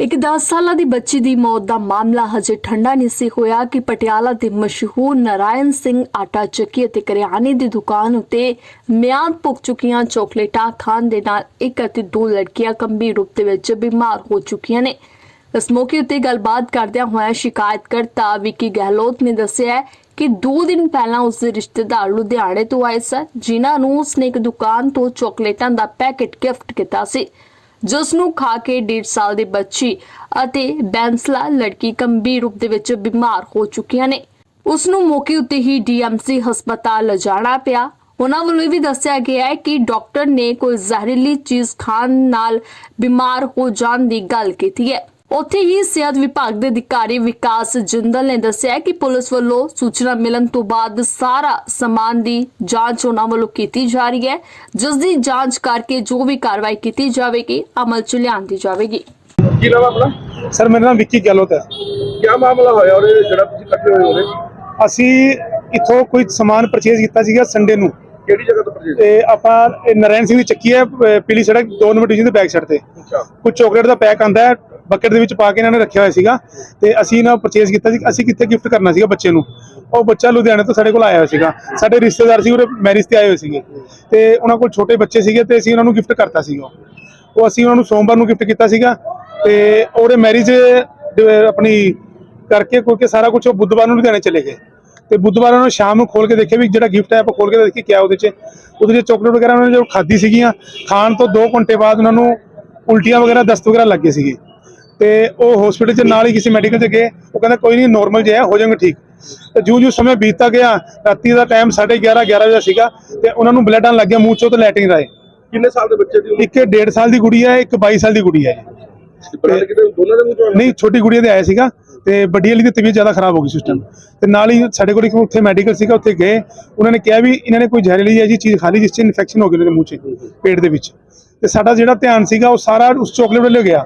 ਇੱਕ 10 ਸਾਲਾਂ ਦੀ ਬੱਚੀ ਦੀ ਮੌਤ ਦਾ ਮਾਮਲਾ ਹਜੇ ਠੰਡਾ ਨਹੀਂ ਸੀ ਹੋਇਆ ਕਿ ਪਟਿਆਲਾ ਦੇ ਮਸ਼ਹੂਰ ਨਾਰਾਇਣ ਸਿੰਘ ਆਟਾ ਚੱਕੀ ਅਤੇ ਕਰਿਆਨੇ ਦੀ ਦੁਕਾਨ ਉੱਤੇ ਮਿਆਦ ਪੁੱਗ ਚੁੱਕੀਆਂ ਚੋਕਲੇਟਾਂ ਖਾਣ ਦੇ ਨਾਲ ਇੱਕ ਅਤੇ ਦੋ ਲੜਕੀਆਂ ਗੰਭੀਰ ਰੂਪ ਦੇ ਵਿੱਚ ਬਿਮਾਰ ਹੋ ਚੁੱਕੀਆਂ ਨੇ। ਇਸ ਮੌਕੇ ਉੱਤੇ ਗੱਲਬਾਤ ਕਰਦਿਆਂ ਹੋਇਆ ਸ਼ਿਕਾਇਤਕਰਤਾ ਵਿੱਕੀ ਗਹਿਲੋਤ ਨੇ ਦੱਸਿਆ ਕਿ 2 ਦਿਨ ਪਹਿਲਾਂ ਉਸ ਦੇ ਰਿਸ਼ਤੇਦਾਰ ਲੁਧਿਆਣੇ ਤੋਂ ਆਏ ਸਨ, ਜਿਨ੍ਹਾਂ ਨੂੰ ਉਸਨੇ ਇੱਕ ਦੁਕਾਨ ਤੋਂ ਚਾਕਲੇਟਾਂ ਦਾ ਪੈਕੇਟ ਗਿਫਟ ਕੀਤਾ ਸੀ। ਜਿਸ ਨੂੰ ਖਾ ਕੇ 1.5 ਸਾਲ ਦੀ ਬੱਚੀ ਅਤੇ ਬੈਂਸਲਾ ਲੜਕੀ ਗੰਭੀਰ ਰੂਪ ਦੇ ਵਿੱਚ ਬਿਮਾਰ ਹੋ ਚੁੱਕੀਆਂ ਨੇ। ਉਸ ਨੂੰ ਮੌਕੇ ਉੱਤੇ ਹੀ ਡੀਐਮਸੀ ਹਸਪਤਾਲ ਲਿਜਾਣਾ ਪਿਆ। ਉਹਨਾਂ ਵੱਲੋਂ ਇਹ ਵੀ ਦੱਸਿਆ ਗਿਆ ਹੈ ਕਿ ਡਾਕਟਰ ਨੇ ਕੋਈ ਜ਼ਹਿਰੀਲੀ ਚੀਜ਼ ਖਾਣ ਨਾਲ ਬਿਮਾਰ ਹੋ ਜਾਣ ਦੀ ਗੱਲ ਕੀਤੀ ਹੈ। ਉੱਥੇ ਹੀ ਸਿਹਤ ਵਿਭਾਗ ਦੇ ਅਧਿਕਾਰੀ ਵਿਕਾਸ ਜਿੰਦਲ ਨੇ ਦੱਸਿਆ ਕਿ ਪੁਲਿਸ ਵੱਲੋਂ ਸੂਚਨਾ ਮਿਲਣ ਤੋਂ ਬਾਅਦ ਸਾਰਾ ਸਮਾਨ ਦੀ ਜਾਂਚ ਉਹਨਾਂ ਵੱਲੋਂ ਕੀਤੀ ਜਾ ਰਹੀ ਹੈ ਜਿਸ ਦੀ ਜਾਂਚ ਕਰਕੇ ਜੋ ਵੀ ਕਾਰਵਾਈ ਕੀਤੀ ਜਾਵੇਗੀ ਅਮਲ 'ਚ ਲਿਆਂਦੀ ਜਾਵੇਗੀ। ਕੀ ਨਾਮ ਆ ਆਪਣਾ? ਸਰ ਮੇਰਾ ਨਾਮ ਵਿੱਕੀ ਗਹਿਲੋਤ ਹੈ। ਕੀ ਮਾਮਲਾ ਹੋਇਆ ਉਹਦੇ? ਜਿਹੜਾ ਤੁਸੀਂ ਇਕੱਠੇ ਹੋਏ ਉਹਦੇ? ਅਸੀਂ ਇਥੋਂ ਕੋਈ ਸਮਾਨ ਪਰਚੇਜ਼ ਕੀਤਾ ਸੀਗਾ ਸੰਡੇ ਨੂੰ। ਕਿਹੜੀ ਜਗ੍ਹਾ ਤੋਂ ਪਰਚੇਜ ਤੇ ਆਪਾਂ ਇਹ ਨਾਰਾਇਣ ਸਿੰਘ ਦੀ ਚੱਕੀ ਹੈ ਅਹ ਪੀਲੀ ਸੜਕ 2 ਨੰਬਰ ਡਿਵੀਜ਼ਨ ਦੇ ਬੈਕ ਸਾਈਡ ਤੇ। ਅੱਛਾ। ਕੁਝ ਚਾਕਲੇਟ ਦਾ ਪੈਕ ਆਂਦਾ ਹੈ ਬਕਟ ਦੇ ਵਿੱਚ ਪਾ ਕੇ ਇਹਨਾਂ ਨੇ ਰੱਖਿਆ ਹੋਇਆ ਸੀਗਾ ਤੇ ਅਸੀਂ ਇਹਨਾਂ ਪਰਚੇਸ ਕੀਤਾ ਸੀ, ਅਸੀਂ ਕਿੱਥੇ ਗਿਫਟ ਕਰਨਾ ਸੀਗਾ ਬੱਚੇ ਨੂੰ। ਉਹ ਬੱਚਾ ਲੁਧਿਆਣੇ ਤੋਂ ਸਾਡੇ ਕੋਲ ਆਇਆ ਹੋਇਆ ਸੀਗਾ। ਸਾਡੇ ਰਿਸ਼ਤੇਦਾਰ ਸੀ, ਉਹਦੇ ਮੈਰਿਜ ਤੇ ਆਏ ਹੋਏ ਸੀਗੇ। ਤੇ ਉਹਨਾਂ ਕੋਲ ਛੋਟੇ ਬੱਚੇ ਸੀਗੇ ਤੇ ਅਸੀਂ ਉਹਨਾਂ ਨੂੰ ਗਿਫਟ ਕਰਤਾ ਸੀਗਾ। ਉਹ ਅਸੀਂ ਉਹਨਾਂ ਨੂੰ ਸੋਮਵਾਰ ਨੂੰ ਗਿਫਟ ਕੀਤਾ ਸੀਗਾ ਤੇ ਉਹਦੇ ਮੈਰਿਜ ਆਪਣੀ ਕਰਕੇ ਕੋਈ ਸਾਰਾ ਕੁਝ ਉਹ ਬੁੱਧਵਾਰ ਨੂੰ ਲੁਧਿਆਣੇ ਚਲੇ ਗਏ। ਤੇ ਬੁੱਧਵਾਰ ਉਹਨਾਂ ਨੂੰ ਸ਼ਾਮ ਨੂੰ ਖੋਲ ਕੇ ਦੇਖਿਆ ਵੀ ਜਿਹੜਾ ਗਿਫਟ ਹੈ ਆਪਾਂ ਖੋਲ ਕੇ ਦੇਖੀ ਕਿਆ ਉਹਦੇ 'ਚ। ਉਹਦੇ 'ਚ ਚਾਕਲੇਟ ਵਗੈਰਾ ਉਹਨਾਂ ਨੇ ਜੋ ਖਾਧੀ ਸੀਗੀਆਂ। ਖਾਣ ਤੋਂ 2 ਘੰਟੇ ਬਾਅਦ ਉਹਨਾਂ ਨੂੰ ਉਲਟੀਆਂ ਵਗੈਰਾ ਦਸਤ ਵਗੈਰਾ ਲੱਗੇ ਸੀਗੇ। ਤੇ ਉਹ ਹਸਪੀਟਲ 'ਚ ਨਾਲ ਹੀ ਕਿਸੇ ਮੈਡੀਕਲ 'ਚ ਗਏ। ਉਹ ਕਹਿੰਦਾ ਕੋਈ ਨਹੀਂ ਨਾਰਮਲ ਜਿਹਾ ਹੋ ਜਾਣਗੇ ਠੀਕ। ਤੇ ਜਿਉਂ ਜਿਉਂ ਸਮੇਂ ਬੀਤਦਾ ਗਿਆ। ਰਾਤੀ ਦਾ ਟਾਈਮ 11:30 11 ਵਜੇ ਸੀਗਾ ਤੇ ਉਹਨਾਂ ਨੂੰ ਬਲੱਡ ਆਉਣ ਲੱਗ ਗਿਆ ਮੂੰਹ 'ਚੋਂ ਤੇ ਲੈਟਰਿੰਗ ਰਾਏ ਕਿੰਨੇ ਸਾਲ ਦੇ ਬੱਚੇ ਦੀ ਉਮਰ? ਇੱਕ 1.5 ਸਾਲ ਦੀ ਗੁੜੀ ਹੈ ਇੱਕ 22 ਸਾਲ ਦੀ ਗੁੜੀ ਹੈ। ਬਲੱਡ ਕਿਤੇ ਦੋਨਾਂ ਦੇ ਮੂੰਹ ਚੋਂ ਨਹੀਂ ਛੋਟੀ ਗੁੜੀਆ ਦੇ ਆਇਆ ਸੀਗਾ ਤੇ ਵੱਡੀ ਵਾਲੀ ਦੀ ਤਬੀਅਤ ਜ਼ਿਆਦਾ ਖਰਾਬ ਹੋ ਗਈ ਸਿਸਟਮ ਤੇ ਨਾਲ ਹੀ ਸਾਡੇ ਕੋਲ ਇੱਕ ਉੱਥੇ ਮੈਡੀਕਲ ਸੀਗਾ ਉੱਥੇ ਗਏ। ਉਹਨਾਂ ਨੇ ਕਿਹਾ ਵੀ ਇਹਨਾਂ ਨੇ ਕੋਈ ਜ਼ਹਿਰੀਲੀ ਹੈ ਜੀ ਚੀਜ਼ ਖਾ ਲਈ ਜਿਸ 'ਚ ਇਨਫੈਕਸ਼ਨ ਹੋ ਗਈ ਉਹਨਾਂ ਦੇ ਮੂੰਹ 'ਚ ਪੇਟ ਦੇ ਵਿੱਚ। ਤੇ ਸਾਡਾ ਜਿਹੜਾ ਧਿਆਨ ਸੀਗਾ ਉਹ ਸਾਰਾ ਉਸ ਚਾਕਲੇਟ ਵੱਲ ਗਿਆ।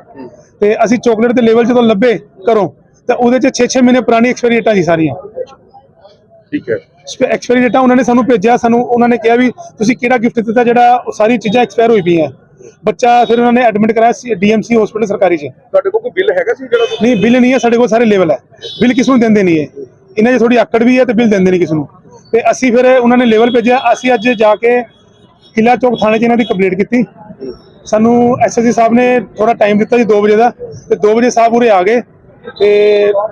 ਤੇ ਅਸੀਂ ਚਾਕਲੇਟ ਦੇ ਲੈਵਲ ਜਦੋਂ ਲੱਭੇ ਘਰੋਂ ਤਾਂ ਉਹਦੇ 'ਚ 6-6 ਮਹੀਨੇ ਪੁਰਾਣੀ ਐਕਸਪਾਇਰੀ ਡੇਟਾਂ ਸੀ ਸਾਰੀਆਂ। ਠੀਕ ਹੈ। ਐਕਸਪਾਇਰੀ ਡੇਟਾ ਉਹਨਾਂ ਨੇ ਸਾਨੂੰ ਭੇਜਿਆ ਸਾਨੂੰ ਉਹਨਾਂ ਨੇ ਕਿਹਾ ਵੀ ਤੁਸੀਂ ਕਿਹੜਾ ਗਿਫਟ ਦਿੱਤਾ ਜਿਹੜਾ ਉਹ ਸਾਰੀ ਚੀਜ਼ਾਂ ਐਕਸਪਾਇਰ ਹੋਈ ਪਈਆਂ। ਬੱਚਾ ਫਿਰ ਉਹਨਾਂ ਨੇ ਐਡਮਿਟ ਕਰਾਇਆ ਡੀਐਮਸੀ ਹਸਪੀਟਲ ਸਰਕਾਰੀ 'ਚ। ਤੁਹਾਡੇ ਕੋਲ ਕੋਈ ਬਿੱਲ ਹੈਗਾ ਸੀ ਜਿਹੜਾ ਨਹੀਂ ਬਿੱਲ ਨਹੀਂ ਹੈ ਸਾਡੇ ਕੋਲ ਸਾਰੇ ਲੈਵਲ ਹੈ। ਬਿੱਲ ਕਿਸ ਨੂੰ ਦਿੰਦੇ ਨਹੀਂ ਹੈ ਇਹਨਾਂ 'ਚ ਥੋੜੀ ਆਕੜ ਵੀ ਹੈ ਤੇ ਬਿੱਲ ਦਿੰਦੇ ਨਹੀਂ ਕਿਸ ਨੂੰ। ਤੇ ਅਸੀਂ ਫਿਰ ਉਹਨਾਂ ਨੇ ਲੈਵਲ ਭੇਜਿਆ ਅਸੀਂ ਅੱਜ ਜਾ ਕੇ ਕਿਲਾ ਚੌਕ ਥਾਣੇ 'ਚ ਇਹਨਾਂ ਦੀ ਕੰਪਲੀਟ ਕੀਤੀ। ਸਾਨੂੰ ਐਸਐਸਸੀ ਸਾਹਿਬ ਨੇ ਥੋੜਾ ਟਾਈਮ ਦਿੱਤਾ ਜੀ 2 ਵਜੇ ਦਾ ਤੇ 2 ਵਜੇ ਸਾਹਿਬ ਉਰੇ ਆ ਗਏ ਤੇ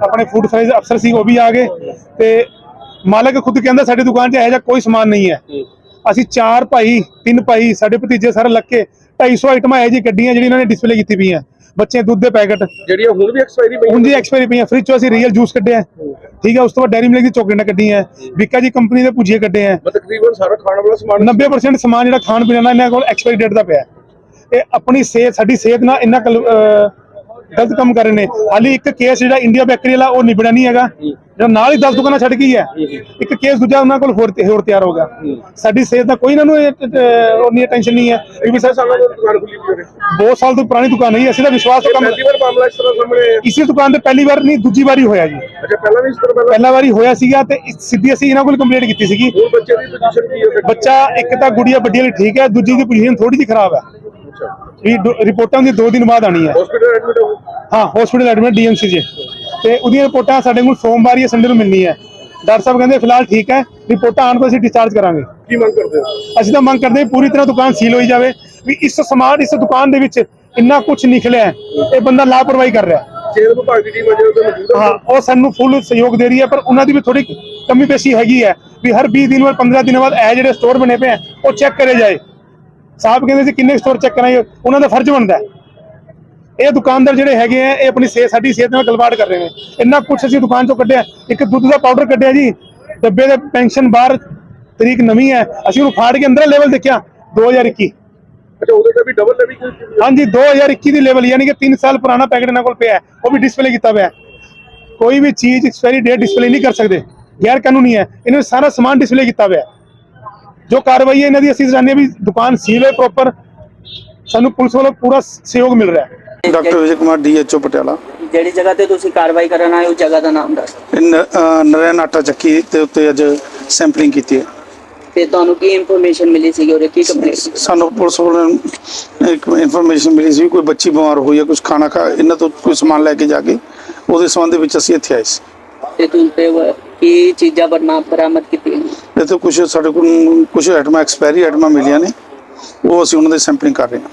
ਆਪਣੇ ਫੂਡ ਫਰਾਈਜ਼ ਅਫਸਰ ਸੀ ਉਹ ਵੀ ਆ ਗਏ ਤੇ ਮਾਲਕ ਖੁਦ ਕਹਿੰਦਾ ਸਾਡੀ ਦੁਕਾਨ 'ਚ ਇਹੋ ਜਿਹਾ ਕੋਈ ਸਮਾਨ ਨਹੀਂ ਹੈ। ਅਸੀਂ ਚਾਰ ਭਾਈ ਤਿੰਨ ਭਾਈ ਸਾਡੇ ਭਤੀਜੇ ਸਾਰੇ ਲੱਗ ਕੇ 250 ਆਈਟਮਾਂ ਇਹ ਜੀ ਕੱਢੀਆਂ ਜਿਹੜੀ ਇਹਨਾਂ ਨੇ ਡਿਸਪਲੇ ਕੀਤੀ ਪਈਆਂ। ਬੱਚੇ ਦੁੱਧ ਦੇ ਪੈਕਟ। ਜਿਹੜੀਆਂ ਹੁਣ ਵੀ ਐਕਸਪਾਇਰੀ ਪਈ ਹੁਣ ਜੀ ਐਕਸਪਾਇਰੀ ਪਈਆਂ। ਫ੍ਰਿਜ ਚੋਂ ਅਸੀਂ ਰੀਅਲ ਜੂਸ ਕੱਢਿਆ। ਠੀਕ ਹੈ ਉਸ ਤੋਂ ਬਾਅਦ ਡੈਰੀ ਮਿਲਕ ਦੀ ਚੋਕਲੇਟਾਂ ਕੱਢੀਆਂ। ਵਿਕਾ ਜੀ ਕੰਪਨੀ ਦੇ ਭੁਜੀਏ ਕੱਢੇ ਆ। ਤਕਰੀਬਨ ਸਾਰਾ ਖਾਣ ਵਾਲਾ ਸਮਾਨ 90% ਸਮਾਨ ਜਿਹੜਾ ਖਾਣ ਪੀਣ ਦਾ ਇਹਨਾਂ ਕੋਲ ਐਕਸਪਾਇਰੀ ਡੇਟ ਦਾ ਪਿਆ। ਹੈ। ਇਹ ਆਪਣੀ ਸਿਹਤ ਸਾਡੀ ਸਿਹਤ ਨਾਲ ਇੰਨਾ ਗਲਤ ਕੰਮ ਕਰ ਰਹੇ ਨੇ। ਹਾਲੀ ਇੱਕ ਕੇਸ ਜਿਹੜਾ ਇੰਡੀਆ ਬੈਕਰੀ ਵਾਲਾ ਉਹ ਨਿਬੜਿਆ ਨਹੀਂ ਹੈਗਾ। ਜਿਹੜਾ ਨਾਲ ਹੀ 10 ਦੁਕਾਨਾਂ ਛੱਡ ਗਈ ਹੈ ਇੱਕ ਕੇਸ ਦੂਜਾ ਉਹਨਾਂ ਕੋਲ ਹੋਰ ਹੋਰ ਤਿਆਰ ਹੋ ਗਿਆ। ਸਾਡੀ ਸਿਹਤ ਦਾ ਕੋਈ ਇਹਨਾਂ ਨੂੰ ਇਹ, ਉਨੀ ਟੈਨਸ਼ਨ ਨਹੀਂ ਹੈ ਕਿਉਂਕਿ ਕਿੰਨੇ ਸਾਲਾਂ ਤੋਂ ਦੁਕਾਨ ਖੁੱਲੀ ਹੋਈ ਹੈ। ਬਹੁਤ ਸਾਲ ਤੋਂ ਪੁਰਾਣੀ ਦੁਕਾਨ ਹੈ ਅਸੀਂ ਤਾਂ ਵਿਸ਼ਵਾਸ ਤੋਂ ਕੰਮ ਪਹਿਲੀ ਵਾਰ ਮਾਮਲਾ ਇਸ ਤਰ੍ਹਾਂ ਸਾਹਮਣੇ। ਇਸੇ ਦੁਕਾਨ ਤੇ ਪਹਿਲੀ ਵਾਰ ਨਹੀਂ ਦੂਜੀ ਵਾਰੀ ਹੋਇਆ ਜੀ। ਅੱਛਾ ਪਹਿਲਾਂ ਵੀ ਇਸ ਤਰ੍ਹਾਂ ਪਹਿਲਾਂ ਪਹਿਲਾ ਵਾਰੀ ਹੋਇਆ ਸੀਗਾ ਤੇ ਸਿੱਧੀ ਅਸੀਂ ਇਹਨਾਂ ਕੋਲ ਕੰਪਲੇਂਟ ਕੀਤੀ ਸੀਗੀ। ਹੋਰ ਬੱਚੇ ਦੀ ਪੋਜੀਸ਼ਨ ਕੀ ਹੈ? ਬੱਚਾ ਇੱਕ ਤਾਂ ਗੁੜੀਆ ਵੱਡੀ ਵਾਲੀ ਠੀਕ ਹੈ ਦੂਜੀ ਦੀ ਪੋਜੀਸ਼ਨ ਥੋੜੀ ਜਿਹੀ ਖਰਾਬ ਹੈ। ਵੀ ਰਿਪੋਰਟਾਂ ਦੀ 2 ਦਿਨ ਬਾਅਦ ਆਣੀ ਹੈ। ਹਸਪੀਟਲ ਐਡਮਿਟ ਹੋ ਹਾਂ ਹਸਪੀਟਲ ਐਡਮਿਟ ਡੀਐਮਸੀ ਜੀ। ਤੇ ਉਹਦੀਆਂ ਰਿਪੋਰਟਾਂ ਸਾਡੇ ਕੋਲ ਸੋਮਵਾਰ ਜਾਂ ਸੰਡੇ ਨੂੰ ਮਿਲਣੀ ਹੈ। ਡਾਕਟਰ ਸਾਹਿਬ ਕਹਿੰਦੇ ਫਿਲਹਾਲ ਠੀਕ ਹੈ ਰਿਪੋਰਟਾਂ ਆਉਣ ਤੋਂ ਅਸੀਂ ਡਿਸਚਾਰਜ ਕਰਾਂਗੇ। ਕੀ ਮੰਗ ਕਰਦੇ ਹੋ? ਅਸੀਂ ਤਾਂ ਮੰਗ ਕਰਦੇ ਹਾਂ ਪੂਰੀ ਤਰ੍ਹਾਂ ਦੁਕਾਨ ਸੀਲ ਹੋਈ ਜਾਵੇ ਵੀ ਇਸ ਸਮਾਨ ਇਸ ਦੁਕਾਨ ਦੇ ਵਿੱਚ ਇੰਨਾ ਕੁਝ ਨਿਕਲਿਆ ਹੈ, ਇਹ ਬੰਦਾ ਲਾਪਰਵਾਹੀ ਕਰ ਰਿਹਾ। ਸਿਹਤ ਵਿਭਾਗ ਦੀ ਟੀਮ ਅਜੇ ਉੱਥੇ ਮੌਜੂਦ ਹੈ। ਹਾਂ ਉਹ ਸਾਨੂੰ ਫੁੱਲ ਸਹਿਯੋਗ ਦੇ ਰਹੀ ਹੈ ਪਰ ਉਹਨਾਂ ਦੀ ਵੀ ਥੋੜੀ ਕਮੀ ਪੇਸ਼ੀ ਹੈਗੀ ਹੈ ਵੀ ਹਰ 20 ਦਿਨ ਬਾਅਦ 15 ਦਿਨਾਂ ਬਾਅਦ ਇਹ ਜਿਹੜੇ ਸਟੋਰ ਬਣੇ ਪਏ ਆ ਉਹ ਚੈੱਕ ਕਰੇ ਜਾਏ। ਸਾਹਿਬ ਕਹਿੰਦੇ ਸੀ ਕਿੰਨੇ ਸਟੋਰ ਚੈੱਕ ਕਰਾਂਗੇ? ਉਹਨਾਂ ਦਾ ਫਰਜ਼ ਬਣਦਾ ਹੈ। ਇਹ ਦੁਕਾਨਦਾਰ ਜਿਹੜੇ ਹੈਗੇ ਆ ਇਹ ਆਪਣੀ ਸਿਹਤ ਸਾਡੀ ਸਿਹਤ ਨਾਲ ਗਲਬਾੜ ਕਰ ਰਹੇ ਨੇ। ਇੰਨਾ ਕੁਛ ਅਸੀਂ ਦੁਕਾਨ ਚੋਂ ਕੱਢਿਆ ਇੱਕ ਦੁੱਧ ਦਾ ਪਾਊਡਰ ਕੱਢਿਆ ਜੀ। ਡੱਬੇ ਦੇ ਪੈਨਸ਼ਨ ਬਾਹਰ ਤਰੀਕ ਨਵੀਂ ਹੈ ਅਸੀਂ ਉਹਨੂੰ ਫਾੜ ਕੇ ਅੰਦਰ ਲੈਵਲ ਦੇਖਿਆ 2021 ਅੱਛਾ ਉਹਦੇ ਤੇ ਵੀ ਡਬਲ ਲੈਵਲ ਹਾਂਜੀ 2021 ਦੀ ਲੈਵਲ ਯਾਨੀ ਕਿ 3 ਸਾਲ ਪੁਰਾਣਾ ਪੈਕੇਟ ਇਹਨਾਂ ਕੋਲ ਪਿਆ ਉਹ ਵੀ ਡਿਸਪਲੇ ਕੀਤਾ ਹੋਇਆ। ਕੋਈ ਵੀ ਚੀਜ਼ ਐਕਸਪਾਇਰੀ ਡੇਟ ਡਿਸਪਲੇ ਨਹੀਂ ਕਰ ਸਕਦੇ। ਗੈਰ ਕਾਨੂੰਨੀ ਹੈ ਇਹਨਾਂ ਸਾਰਾ ਸਮਾਨ ਡਿਸਪਲੇ ਕੀਤਾ ਹੋਇਆ। ਜੋ ਕਾਰਵਾਈ ਹੈ ਇਹਨਾਂ ਦੀ ਅਸੀਂ ਜਾਣਦੇ ਹਾਂ ਵੀ ਦੁਕਾਨ ਸੀਲ ਹੈ ਪ੍ਰੋਪਰ ਸਾਨੂੰ ਪੁਲਿਸ ਵੱਲੋਂ ਪੂਰਾ ਸਹਿਯੋਗ ਮਿਲ ਰਿਹਾ ਹੈ। Doctor Vijay Kumar DHO Patiala. ਜਿਹੜੀ ਜਗ੍ਹਾ ਤੇ ਤੁਸੀਂ ਕਾਰਵਾਈ ਕਰਨ ਆਏ ਹੋ ਜਗ੍ਹਾ ਦਾ ਨਾਮ ਦੱਸ ਇਹ ਨ- ਅਹ ਨਰੈਣ ਆਟਾ ਚੱਕੀ ਦੇ ਉੱਤੇ ਅੱਜ ਸੈਂਪਲਿੰਗ ਕੀਤੀ ਹੈ। ਤੇ ਤੁਹਾਨੂੰ ਕੀ ਇਨਫੋਰਮੇਸ਼ਨ ਮਿਲੀ ਸੀਗੀ ਉਹਦੇ? ਕੀ ਕੰਪਲੇਂਟ ਸਾਨੂੰ ਪੁਲਿਸ ਵੱਲੋਂ ਇੱਕ ਇਨਫੋਰਮੇਸ਼ਨ ਮਿਲੀ ਸੀ ਕੋਈ ਬੱਚੀ ਬਿਮਾਰ ਹੋਈ ਹੈ ਕੁਝ ਖਾਣਾ ਖਾ ਇਹਨਾਂ ਤੋਂ ਕੋਈ ਸਮਾਨ ਲੈ ਕੇ ਜਾ ਕੇ ਉਹਦੇ ਸੰਬੰਧ ਵਿੱਚ ਅਸੀਂ ਇੱਥੇ ਆਏ ਸੀ। ਤੇ ਤੁਸੀਂ ਤੇ ਉਹ ਕੀ ਚੀਜ਼ਾਂ ਬਰਮਾ ਬਰਾਮਦ ਕੀਤੀਆਂ? ਇੱਥੇ ਕੁਝ ਸਾਡੇ ਕੋਲ ਕੁਝ ਆਈਟਮਾਂ ਐਕਸਪਾਇਰੀ ਆਈਟਮਾਂ ਮਿਲੀਆਂ ਨੇ। ਉਹ ਅਸੀਂ ਉਹਨਾਂ ਦੀ ਸੈਂਪਲਿੰਗ ਕਰ ਰਹੇ ਹਾਂ।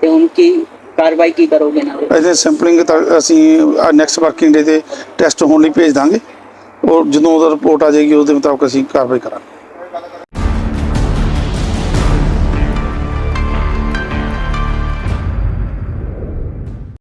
ਤੇ ਹੁਣ ਕੀ ਕਾਰਵਾਈ ਕੀ ਕਰੋਗੇ ਨਾਲ ਇਹਦੇ ਸੈਂਪਲਿੰਗ ਅਸੀਂ ਨੈਕਸਟ ਵਰਕਿੰਗ ਡੇ ਤੇ ਟੈਸਟ ਹੋਣ ਲਈ ਭੇਜ ਦਾਂਗੇ। ਔਰ ਜਦੋਂ ਉਹਦਾ ਰਿਪੋਰਟ ਆ ਜਾਏਗੀ ਉਹਦੇ ਮੁਤਾਬਕ ਅਸੀਂ ਕਾਰਵਾਈ ਕਰਾਂਗੇ।